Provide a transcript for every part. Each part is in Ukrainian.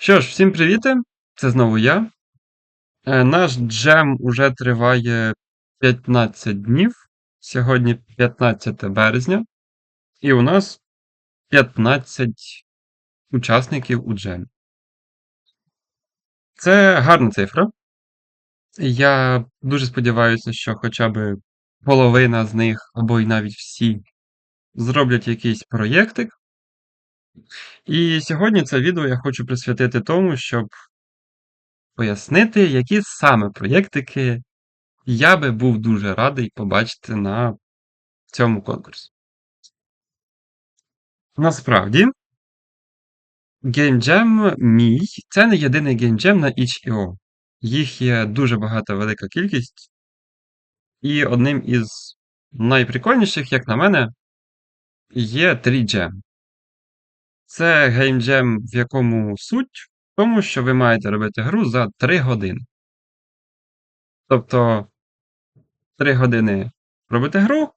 Що ж, всім привіти! Це знову я. Е, Наш джем уже триває 15 днів. Сьогодні 15 березня, і у нас 15 учасників у джемі. Це гарна цифра. Я дуже сподіваюся, що хоча б половина з них, або й навіть всі, зроблять якийсь проєктик. І сьогодні це відео я хочу присвятити тому, щоб пояснити, які саме проєктики я би був дуже радий побачити на цьому конкурсі. Насправді, GameJam мій це не єдиний GameJam на itch.io. Їх є дуже багата велика кількість. І одним із найприкольніших, як на мене, є 3Jam. Це геймджем, в якому суть в тому, що ви маєте робити гру за 3 години. Тобто 3 години робите гру,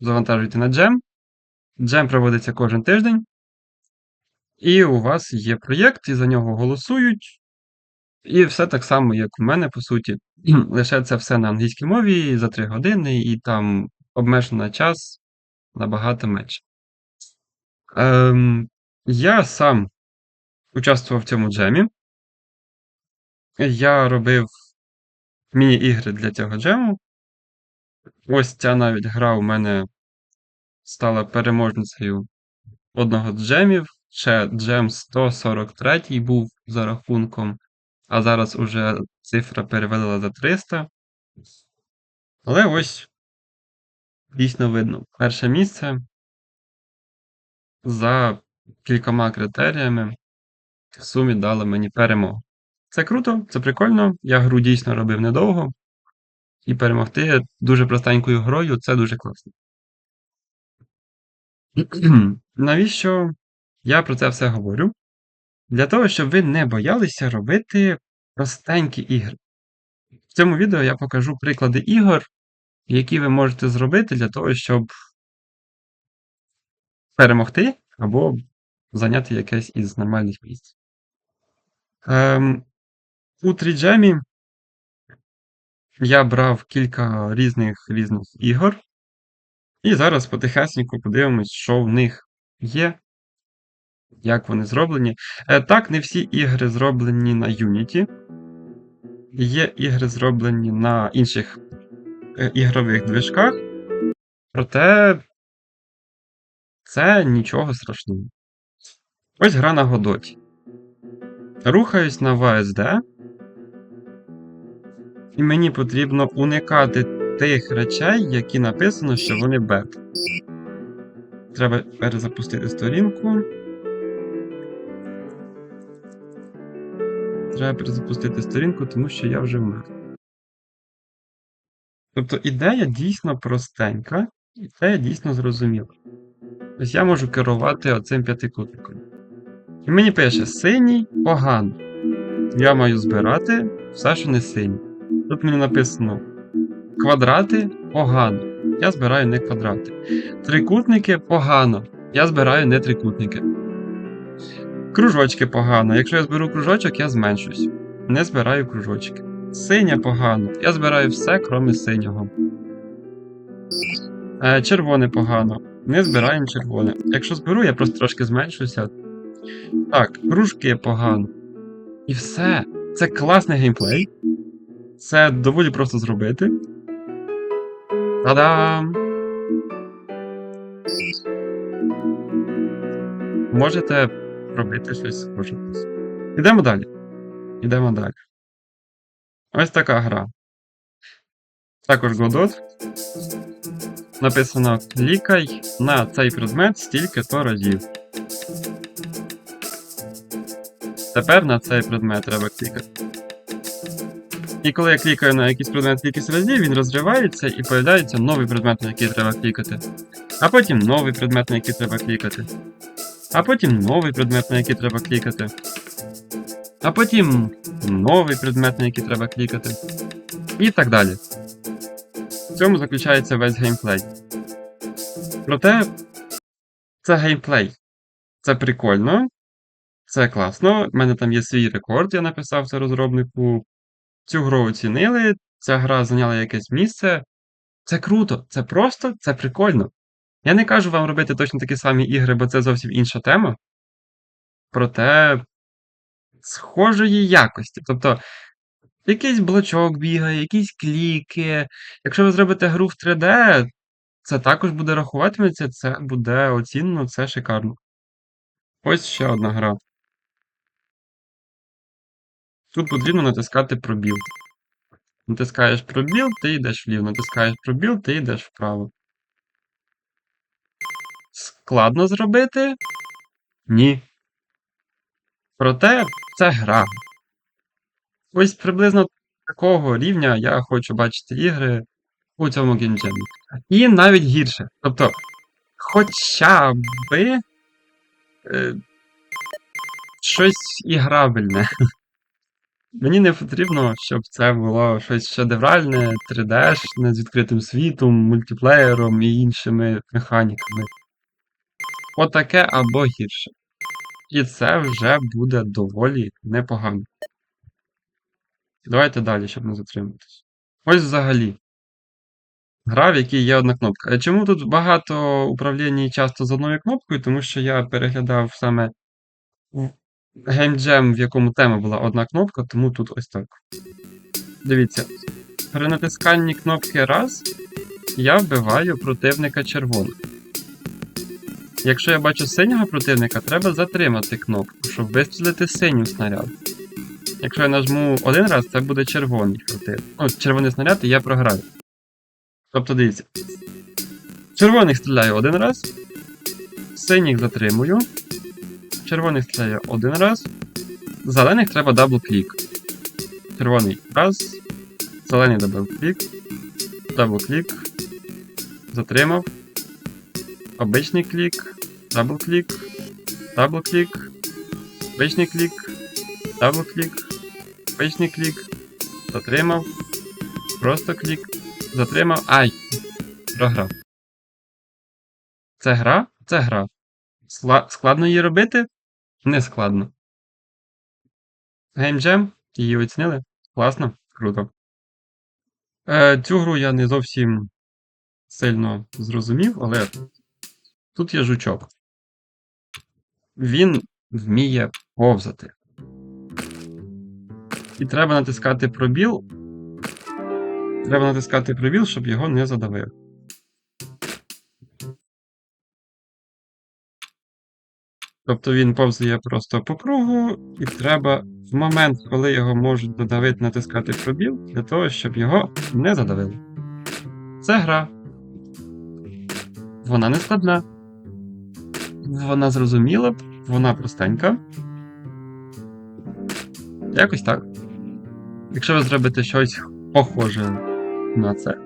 завантажуєте на джем. Джем проводиться кожен тиждень. І у вас є проєкт, і за нього голосують. І все так само, як у мене, по суті. Лише це все на англійській мові за 3 години, і там обмежено час набагато менше. Ем, Я сам участвував в цьому джемі. Я робив міні-ігри для цього джему. Ось ця навіть гра у мене стала переможницею одного з джемів. Ще джем 143 був за рахунком, а зараз уже цифра перевалила за 300. Але ось дійсно видно. Перше місце за кількома критеріями в сумі дало мені перемогу. Це круто, це прикольно. Я гру дійсно робив недовго. І перемогти дуже простенькою грою це дуже класно. Навіщо я про це все говорю? Для того, щоб ви не боялися робити простенькі ігри. В цьому відео я покажу приклади ігор, які ви можете зробити для того, щоб перемогти або зайняти якесь із нормальних місць. Ем, У 3Gem я брав кілька різних різних ігор. І зараз потихесеньку подивимось, що в них є, як вони зроблені. Е, Так, не всі ігри зроблені на Unity. Є ігри зроблені на інших е, ігрових движках. Проте це нічого страшного. Ось гра на Годоті. Рухаюсь на VSD. І мені потрібно уникати тих речей, які написано, що вони бета. Треба перезапустити сторінку. Треба перезапустити сторінку, тому що я вже вмер. Тобто ідея дійсно простенька, ідея дійсно зрозуміла. Ось я можу керувати оцим п'ятикутником. І мені пише синій погано. Я маю збирати все, що не синій. Тут мені написано квадрати погано. Я збираю не квадрати. Трикутники погано. Я збираю не трикутники. Кружочки погано. Якщо я зберу кружочок, я зменшусь. Не збираю кружочки. Синя погано. Я збираю все, крім синього. Е, червоне погано. Не збираємо червоне. Якщо зберу, я просто трошки зменшуся. Так, кружки погано. І все. Це класний геймплей. Це доволі просто зробити. Та-дам! Можете робити щось схоже. Ідемо далі. Ідемо далі. Ось така гра. Також Godot. Написано клікай на цей предмет стільки-то разів. Тепер на цей предмет треба клікати. І коли я клікаю на якийсь предмет кількість разів, він розривається і появляється новий предмет, на який треба клікати. А потім новий предмет, на який треба клікати. А потім новий предмет, на який треба клікати. А потім новий предмет, на який треба клікати. І так далі. В цьому заключається весь геймплей. Проте, це геймплей. Це прикольно. Це класно. У мене там є свій рекорд, я написав це розробнику. Цю гру оцінили, ця гра зайняла якесь місце. Це круто, це просто, це прикольно. Я не кажу вам робити точно такі самі ігри, бо це зовсім інша тема. Проте схожої якості. Тобто, якийсь блочок бігає, якісь кліки. Якщо ви зробите гру в 3D, це також буде рахуватиметься, це буде оцінено, це шикарно. Ось ще одна гра. Тут потрібно натискати пробіл. Натискаєш пробіл, ти йдеш вліво. Натискаєш пробіл, ти йдеш вправо. Складно зробити? Ні. Проте це гра. Ось приблизно такого рівня я хочу бачити ігри у цьому геймджемі. І навіть гірше. Тобто, хоча би е, щось іграбельне. Мені не потрібно, щоб це було щось шедевральне, 3D-шне, з відкритим світом, мультиплеєром і іншими механіками. Отаке або гірше. І це вже буде доволі непогано. Давайте далі, щоб не затриматись. Ось взагалі. Гра, в якій є одна кнопка. Чому тут багато управління часто з одною кнопкою? Тому що я переглядав саме геймджем, в якому тема була одна кнопка, тому тут ось так. Дивіться. При натисканні кнопки раз я вбиваю противника червоним. Якщо я бачу синього противника, треба затримати кнопку, щоб вистрілити синім снаряд. Якщо я нажму один раз, це буде червоний противник. Ну, червоний снаряд, і я програю. Тобто дивіться. Червоних стріляю один раз. Синіх затримую. Червоних стріляю один раз. Зелених треба дабл-клік. Червоний раз. Зелений дабл-клік. Дабл-клік. Затримав. Обичний клік. Дабл-клік. Дабл-клік. Обичний клік. Дабл-клік. Обичний клік. Затримав. Просто клік. Затримав. Ай! Програв. Це гра? Це гра. Складно її робити? Не складно. Геймджем, її оцінили? Класно, круто. Е, Цю гру я не зовсім сильно зрозумів, але тут є жучок. Він вміє повзати. І треба натискати пробіл. Треба натискати пробіл, щоб його не задавив. Тобто він повзає просто по кругу, і треба в момент, коли його можуть додавити, натискати пробіл, для того, щоб його не задавили. Це гра. Вона не складна. Вона зрозуміла, вона простенька. Якось так. Якщо ви зробите щось похоже на це.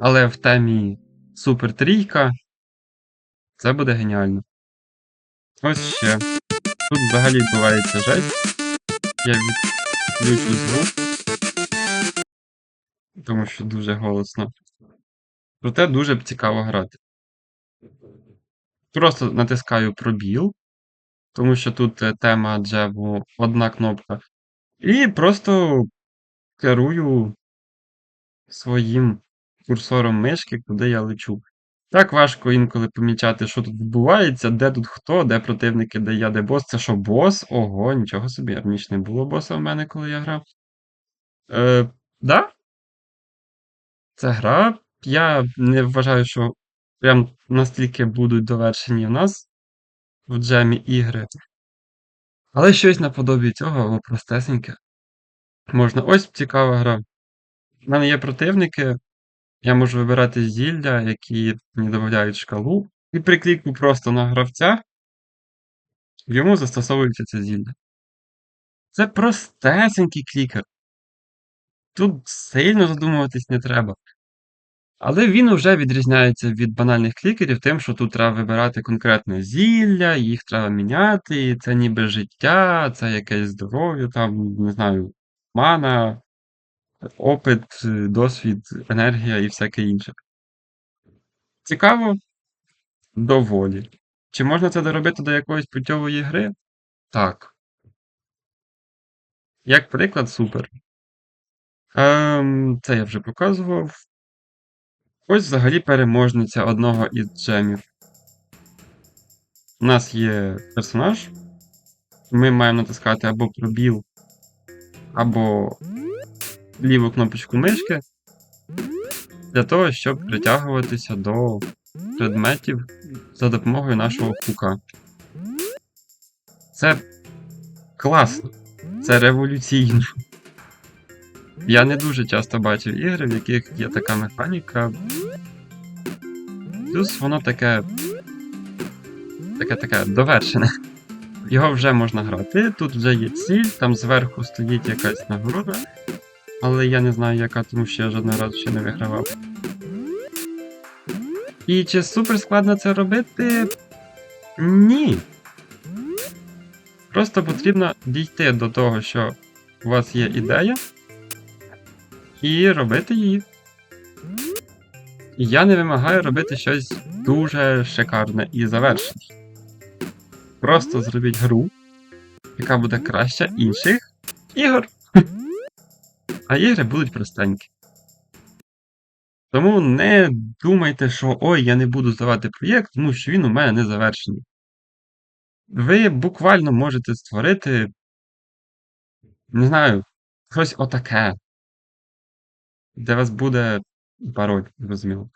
Але в темі Супер Трійка, це буде геніально. Ось ще. Тут взагалі відбувається жесть. Я відключу звук. Тому що дуже голосно. Проте дуже цікаво грати. Просто натискаю пробіл, тому що тут е, тема джебу одна кнопка. І просто керую своїм курсором мишки, куди я лечу. Так важко інколи помічати, що тут відбувається, де тут хто, де противники, де я, де бос. Це що бос? Ого, нічого собі, раніше не було боса в мене, коли я грав. Е, Да? Це гра. Я не вважаю, що прям настільки будуть довершені в нас в джемі ігри. Але щось наподобі цього, о, простесеньке. Можна. Ось цікава гра. У мене є противники. Я можу вибирати зілля, які мені додають шкалу. І при кліку просто на гравця йому застосовується це зілля. Це простесенький клікер. Тут сильно задумуватись не треба. Але він вже відрізняється від банальних клікерів тим, що тут треба вибирати конкретне зілля, їх треба міняти, і це ніби життя, це якесь здоров'я, там, не знаю, мана, опит, досвід, енергія і всяке інше. Цікаво? Доволі. Чи можна це доробити до якоїсь путьової гри? Так. Як приклад, супер. Ем, це я вже показував. Ось взагалі переможниця одного із джемів. У нас є персонаж. Ми маємо натискати або пробіл, або ліву кнопочку мишки для того, щоб притягуватися до предметів за допомогою нашого хука. Це класно, це революційно. Я не дуже часто бачив ігри, в яких є така механіка. Плюс воно таке. таке таке довершене. Його вже можна грати. Тут вже є ціль, там зверху стоїть якась нагорода. Але я не знаю яка, тому що я жодного разу ще не вигравав. І чи супер складно це робити? Ні. Просто потрібно дійти до того, що у вас є ідея, і робити її. Я не вимагаю робити щось дуже шикарне і завершене. Просто зробіть гру, яка буде краща інших ігор. А ігри будуть простенькі. Тому не думайте, що ой, я не буду здавати проєкт, тому що він у мене не завершений. Ви буквально можете створити, не знаю, щось отаке, де вас буде пароль, зрозуміло.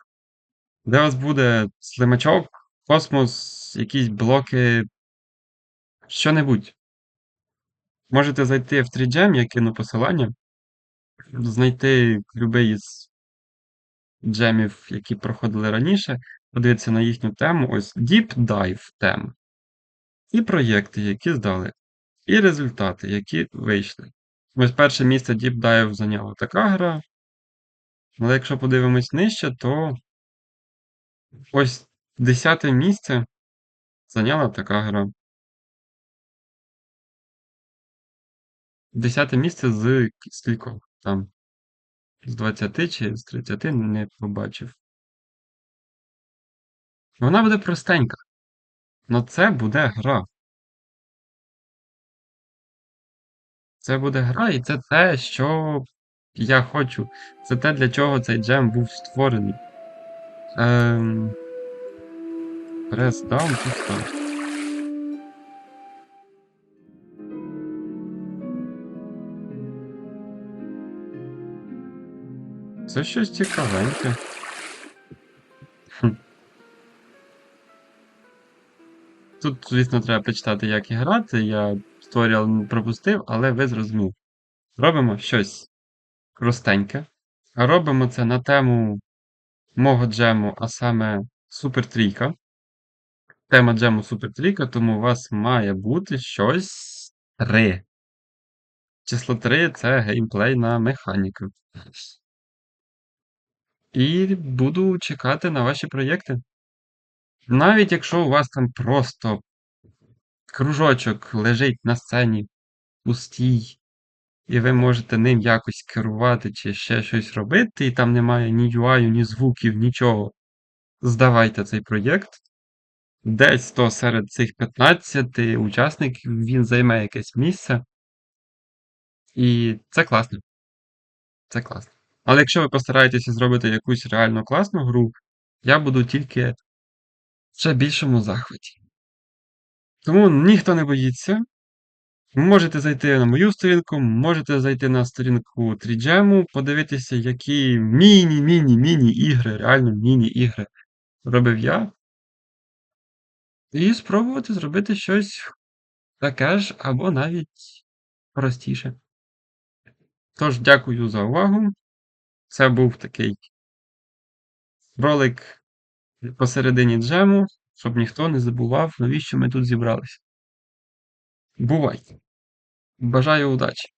Де вас буде слимачок, космос, якісь блоки, що-небудь. Можете зайти в 3GEM, я кину посилання, знайти любий із джемів, які проходили раніше, подивитися на їхню тему, ось Deep Dive тема. І проєкти, які здали, і результати, які вийшли. Ось перше місце Deep Dive зайняла така гра. Але якщо подивимось нижче, то ось 10 місце зайняла така гра. 10 місце з скількох там. З 20 чи з 30 не побачив. Вона буде простенька. Но це буде гра. Це буде гра, і це те, що я хочу. Це те, для чого цей джем був створений. Ем... Press down to start. Це щось цікавеньке. Тут, звісно, треба прочитати, як і грати. Я туторіал пропустив, але ви зрозуміли. Робимо щось простеньке. Робимо це на тему мого джему, а саме Супер Трійка. Тема джему Супер Трійка, тому у вас має бути щось 3. Число 3 це геймплейна механіка. І буду чекати на ваші проєкти. Навіть якщо у вас там просто кружочок лежить на сцені пустій, і ви можете ним якось керувати чи ще щось робити, і там немає ні UI, ні звуків, нічого. Здавайте цей проєкт. Десь то серед цих 15 учасників він займе якесь місце. І це класно. Це класно. Але якщо ви постараєтеся зробити якусь реально класну гру, я буду тільки в ще більшому захваті. Тому ніхто не боїться. Можете зайти на мою сторінку, можете зайти на сторінку 3GEM, подивитися, які міні-міні-міні ігри, реально міні-ігри робив я. І спробувати зробити щось таке ж, або навіть простіше. Тож, дякую за увагу. Це був такий ролик посередині джему, щоб ніхто не забував, навіщо ми тут зібралися. Бувайте! Бажаю удачі!